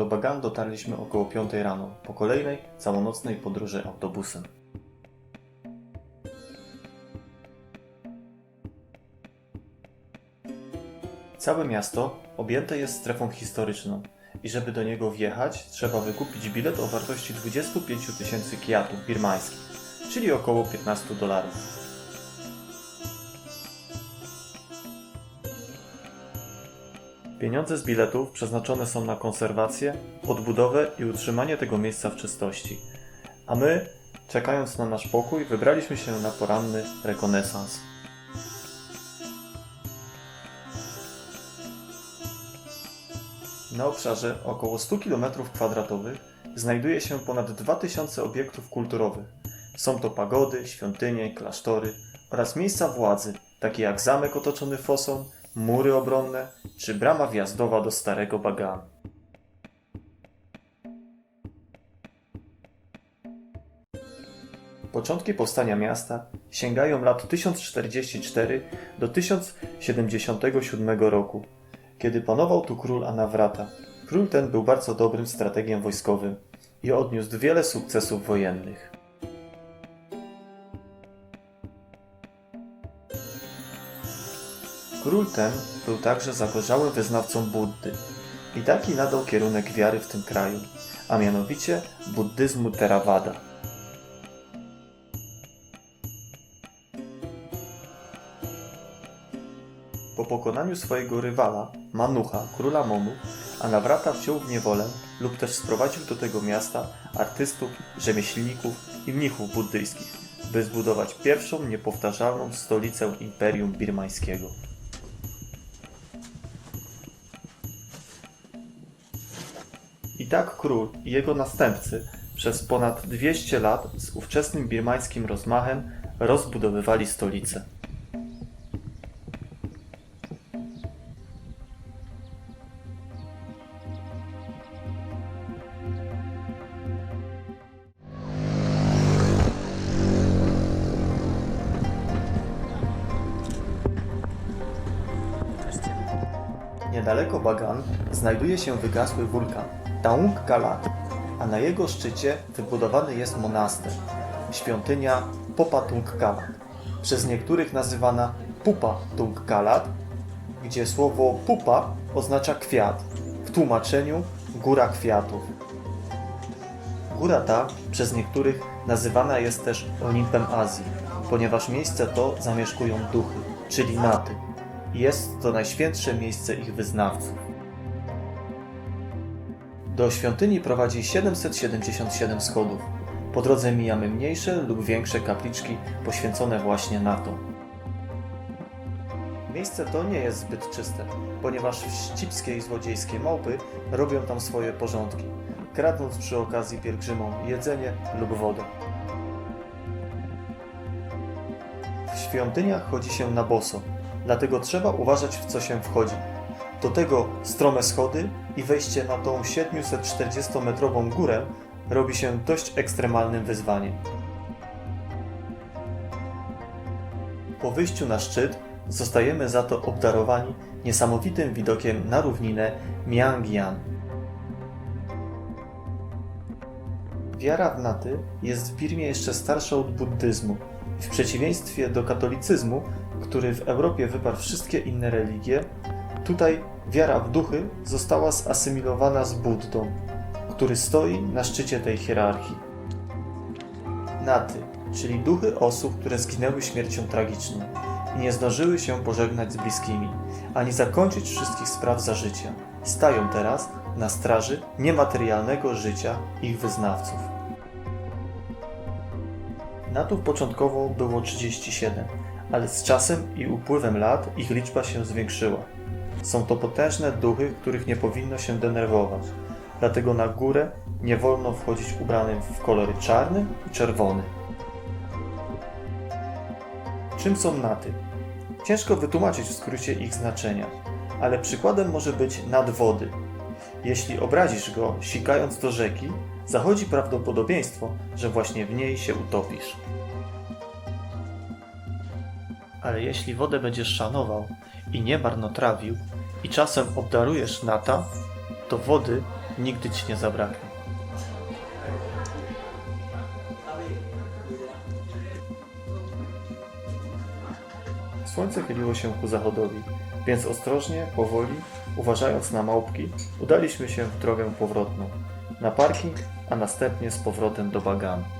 Do Bagan dotarliśmy około 5 rano, po kolejnej, całonocnej podróży autobusem. Całe miasto objęte jest strefą historyczną i żeby do niego wjechać, trzeba wykupić bilet o wartości 25 tysięcy kiatów birmańskich, czyli około 15 dolarów. Pieniądze z biletów przeznaczone są na konserwację, odbudowę i utrzymanie tego miejsca w czystości. A my, czekając na nasz pokój, wybraliśmy się na poranny rekonesans. Na obszarze około 100 km2 znajduje się ponad 2000 obiektów kulturowych. Są to pagody, świątynie, klasztory oraz miejsca władzy, takie jak zamek otoczony fosą, mury obronne czy brama wjazdowa do Starego Baganu. Początki powstania miasta sięgają lat 1044 do 1077 roku, kiedy panował tu król Anawrata. Król ten był bardzo dobrym strategiem wojskowym i odniósł wiele sukcesów wojennych. Król ten był także zagorzałym wyznawcą Buddy i taki nadał kierunek wiary w tym kraju, a mianowicie buddyzmu Theravada. Po pokonaniu swojego rywala, Manucha, króla Monów, Anawrata wziął w niewolę lub też sprowadził do tego miasta artystów, rzemieślników i mnichów buddyjskich, by zbudować pierwszą niepowtarzalną stolicę Imperium Birmańskiego. Tak król i jego następcy przez ponad 200 lat z ówczesnym birmańskim rozmachem rozbudowywali stolicę. Niedaleko Bagan znajduje się wygasły wulkan Taung Galat, a na jego szczycie wybudowany jest monaster, świątynia Popa Tung Galat, przez niektórych nazywana Pupa Tung Galat, gdzie słowo pupa oznacza kwiat, w tłumaczeniu góra kwiatów. Góra ta przez niektórych nazywana jest też Olimpem Azji, ponieważ miejsce to zamieszkują duchy, czyli naty. Jest to najświętsze miejsce ich wyznawców. Do świątyni prowadzi 777 schodów. Po drodze mijamy mniejsze lub większe kapliczki poświęcone właśnie na to. Miejsce to nie jest zbyt czyste, ponieważ wścibskie i złodziejskie małpy robią tam swoje porządki, kradnąc przy okazji pielgrzymom jedzenie lub wodę. W świątyniach chodzi się na boso, dlatego trzeba uważać w co się wchodzi. Do tego strome schody i wejście na tą 740-metrową górę robi się dość ekstremalnym wyzwaniem. Po wyjściu na szczyt zostajemy za to obdarowani niesamowitym widokiem na równinę Miangian. Wiara w naty jest w Birmie jeszcze starsza od buddyzmu. W przeciwieństwie do katolicyzmu, który w Europie wyparł wszystkie inne religie, tutaj wiara w duchy została zasymilowana z Buddą, który stoi na szczycie tej hierarchii. Naty, czyli duchy osób, które zginęły śmiercią tragiczną i nie zdążyły się pożegnać z bliskimi, ani zakończyć wszystkich spraw za życia. Stają teraz na straży niematerialnego życia ich wyznawców. Natów początkowo było 37, ale z czasem i upływem lat ich liczba się zwiększyła. Są to potężne duchy, których nie powinno się denerwować. Dlatego na górę nie wolno wchodzić ubranym w kolory czarny i czerwony. Czym są naty? Ciężko wytłumaczyć w skrócie ich znaczenia, ale przykładem może być nadwody. Jeśli obrazisz go sikając do rzeki, zachodzi prawdopodobieństwo, że właśnie w niej się utopisz. Ale jeśli wodę będziesz szanował i nie marnotrawił i czasem obdarujesz nata, to wody nigdy ci nie zabraknie. Słońce chyliło się ku zachodowi, więc ostrożnie, powoli, uważając na małpki, udaliśmy się w drogę powrotną, na parking, a następnie z powrotem do baganu.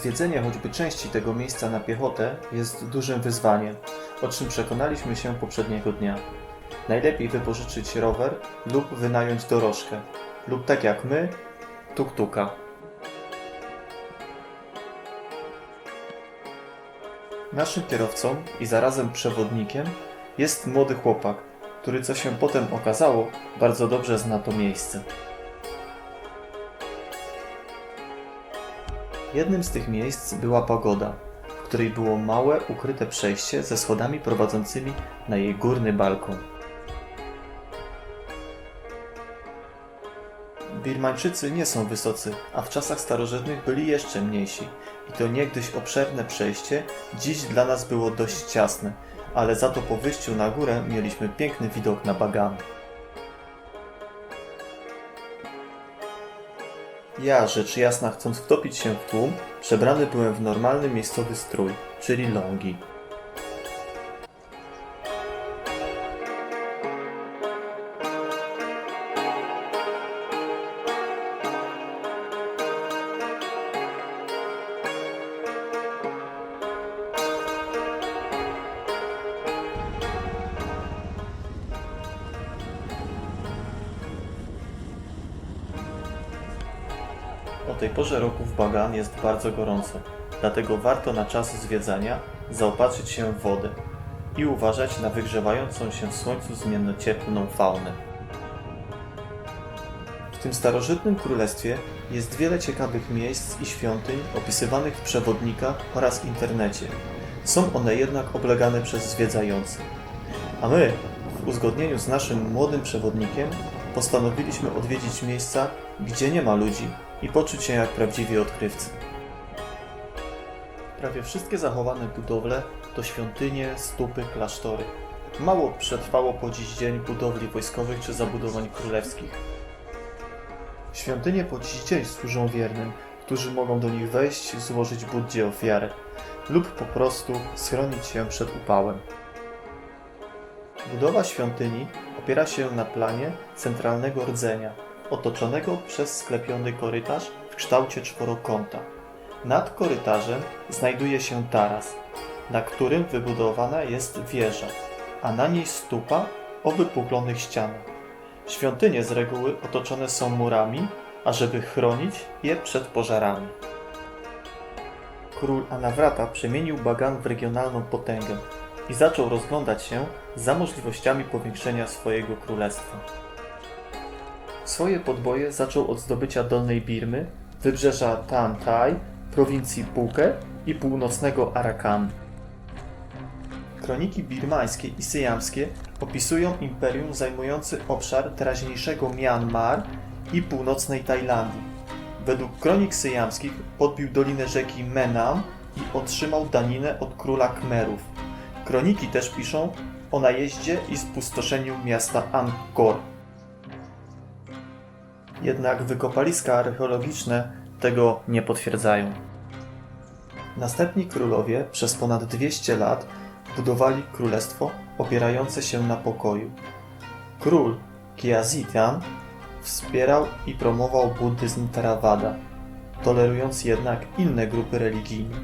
Zwiedzenie choćby części tego miejsca na piechotę jest dużym wyzwaniem, o czym przekonaliśmy się poprzedniego dnia. Najlepiej wypożyczyć rower lub wynająć dorożkę, lub tak jak my, tuk-tuka. Naszym kierowcą i zarazem przewodnikiem jest młody chłopak, który co się potem okazało, bardzo dobrze zna to miejsce. Jednym z tych miejsc była pagoda, w której było małe, ukryte przejście ze schodami prowadzącymi na jej górny balkon. Birmańczycy nie są wysocy, a w czasach starożytnych byli jeszcze mniejsi. I to niegdyś obszerne przejście dziś dla nas było dość ciasne, ale za to po wyjściu na górę mieliśmy piękny widok na bagany. Ja, rzecz jasna, chcąc wtopić się w tłum, przebrany byłem w normalny miejscowy strój, czyli longi. O tej porze roku w Bagan jest bardzo gorąco, dlatego warto na czas zwiedzania zaopatrzyć się w wodę i uważać na wygrzewającą się w słońcu zmiennocieplną faunę. W tym starożytnym królestwie jest wiele ciekawych miejsc i świątyń opisywanych w przewodnikach oraz internecie. Są one jednak oblegane przez zwiedzających. A my, w uzgodnieniu z naszym młodym przewodnikiem, postanowiliśmy odwiedzić miejsca, gdzie nie ma ludzi i poczuć się jak prawdziwi odkrywcy. Prawie wszystkie zachowane budowle to świątynie, stupy, klasztory. Mało przetrwało po dziś dzień budowli wojskowych czy zabudowań królewskich. Świątynie po dziś dzień służą wiernym, którzy mogą do nich wejść, złożyć Buddzie ofiarę lub po prostu schronić się przed upałem. Budowa świątyni opiera się na planie centralnego rdzenia, otoczonego przez sklepiony korytarz w kształcie czworokąta. Nad korytarzem znajduje się taras, na którym wybudowana jest wieża, a na niej stupa o wypuklonych ścianach. Świątynie z reguły otoczone są murami, ażeby chronić je przed pożarami. Król Anawrata przemienił Bagan w regionalną potęgę i zaczął rozglądać się za możliwościami powiększenia swojego królestwa. Swoje podboje zaczął od zdobycia Dolnej Birmy, wybrzeża Tan prowincji Phuket i północnego Arakan. Kroniki birmańskie i syjamskie opisują imperium zajmujące obszar teraźniejszego Myanmar i północnej Tajlandii. Według kronik syjamskich podbił dolinę rzeki Menam i otrzymał daninę od króla Khmerów. Kroniki też piszą o najeździe i spustoszeniu miasta Angkor. Jednak wykopaliska archeologiczne tego nie potwierdzają. Następni królowie przez ponad 200 lat budowali królestwo opierające się na pokoju. Król Kiazitian wspierał i promował buddyzm Theravada, tolerując jednak inne grupy religijne,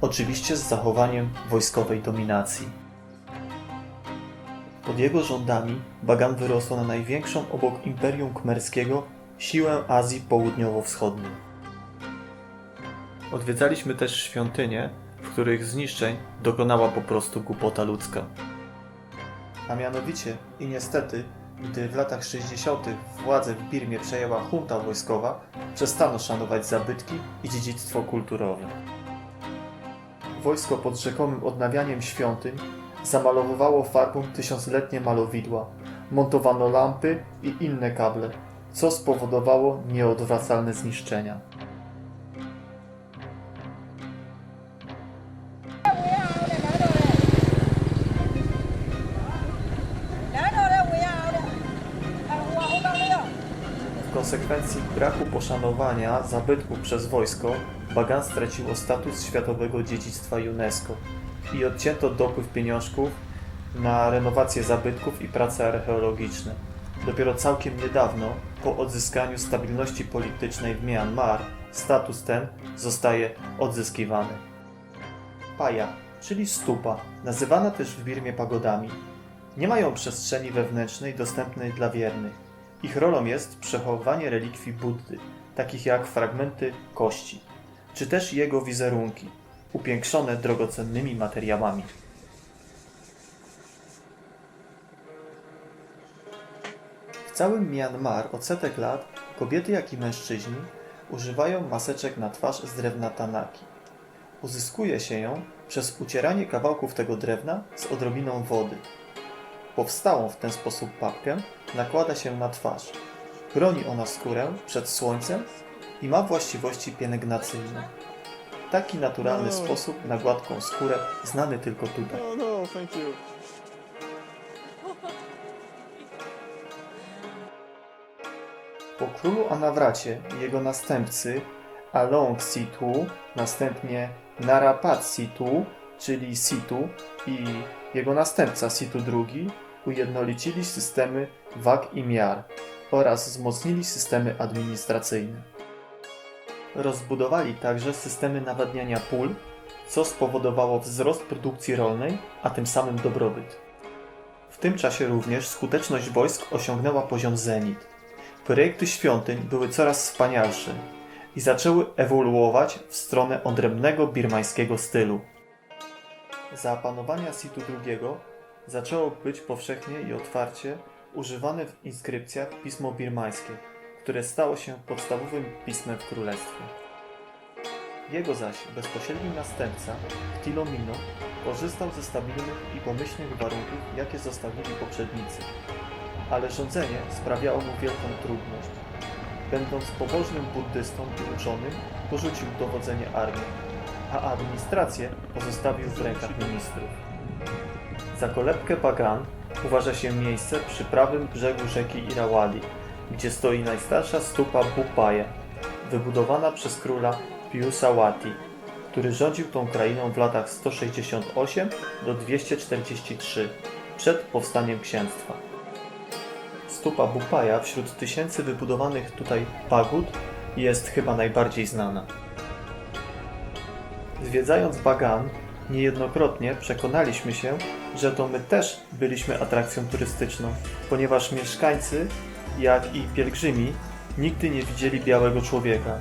oczywiście z zachowaniem wojskowej dominacji. Pod jego rządami Bagan wyrosło na największą obok Imperium Khmerskiego siłę Azji Południowo-Wschodniej. Odwiedzaliśmy też świątynie, w których zniszczeń dokonała po prostu głupota ludzka. A mianowicie i niestety, gdy w latach 60. władzę w Birmie przejęła junta wojskowa, przestano szanować zabytki i dziedzictwo kulturowe. Wojsko pod rzekomym odnawianiem świątyń zamalowywało farbą tysiącletnie malowidła, montowano lampy i inne kable, co spowodowało nieodwracalne zniszczenia. W konsekwencji braku poszanowania zabytku przez wojsko Bagan straciło status światowego dziedzictwa UNESCO i odcięto dopływ pieniążków na renowację zabytków i prace archeologiczne. Dopiero całkiem niedawno, po odzyskaniu stabilności politycznej w Myanmar, status ten zostaje odzyskiwany. Paja, czyli stupa, nazywana też w Birmie pagodami, nie mają przestrzeni wewnętrznej dostępnej dla wiernych. Ich rolą jest przechowywanie relikwii Buddy, takich jak fragmenty kości, czy też jego wizerunki, upiększone drogocennymi materiałami. W całym Myanmar od setek lat kobiety jak i mężczyźni używają maseczek na twarz z drewna tanaki. Uzyskuje się ją przez ucieranie kawałków tego drewna z odrobiną wody. Powstałą w ten sposób papkę nakłada się na twarz. Chroni ona skórę przed słońcem i ma właściwości pielęgnacyjne. Taki naturalny No. sposób na gładką skórę znany tylko tutaj. Oh no, thank you. Po królu Anawracie i jego następcy Along Situ, następnie Narapat Situ, czyli Situ i jego następca Situ II ujednolicili systemy wag i miar oraz wzmocnili systemy administracyjne. Rozbudowali także systemy nawadniania pól, co spowodowało wzrost produkcji rolnej, a tym samym dobrobyt. W tym czasie również skuteczność wojsk osiągnęła poziom zenit. Projekty świątyń były coraz wspanialsze i zaczęły ewoluować w stronę odrębnego birmańskiego stylu. Za panowania Situ II zaczęło być powszechnie i otwarcie używane w inskrypcjach pismo birmańskie, które stało się podstawowym pismem w królestwie. Jego zaś bezpośredni następca, Tilomino, korzystał ze stabilnych i pomyślnych warunków, jakie zostawili poprzednicy ale rządzenie sprawiało mu wielką trudność. Będąc pobożnym buddystą i uczonym, porzucił dowodzenie armią, a administrację pozostawił w rękach ministrów. Za kolebkę Bagan uważa się miejsce przy prawym brzegu rzeki Irawadi, gdzie stoi najstarsza stupa Bupaje, wybudowana przez króla Piusawati, który rządził tą krainą w latach 168 do 243 przed powstaniem księstwa. Stupa Bupaja wśród tysięcy wybudowanych tutaj pagód jest chyba najbardziej znana. Zwiedzając Bagan, niejednokrotnie przekonaliśmy się, że to my też byliśmy atrakcją turystyczną, ponieważ mieszkańcy, jak i pielgrzymi, nigdy nie widzieli białego człowieka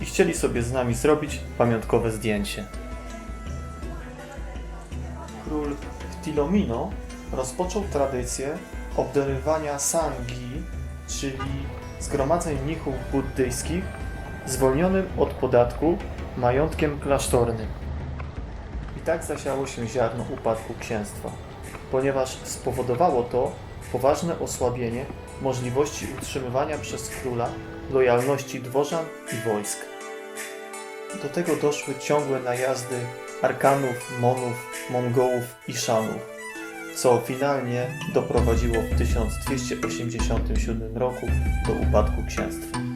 i chcieli sobie z nami zrobić pamiątkowe zdjęcie. Król Tilomino rozpoczął tradycję obdarywania sangi, czyli zgromadzeń mnichów buddyjskich, zwolnionym od podatku majątkiem klasztornym. I tak zasiało się ziarno upadku księstwa, ponieważ spowodowało to poważne osłabienie możliwości utrzymywania przez króla lojalności dworzan i wojsk. Do tego doszły ciągłe najazdy Arkanów, Monów, Mongołów i Szanów co finalnie doprowadziło w 1287 roku do upadku księstwa.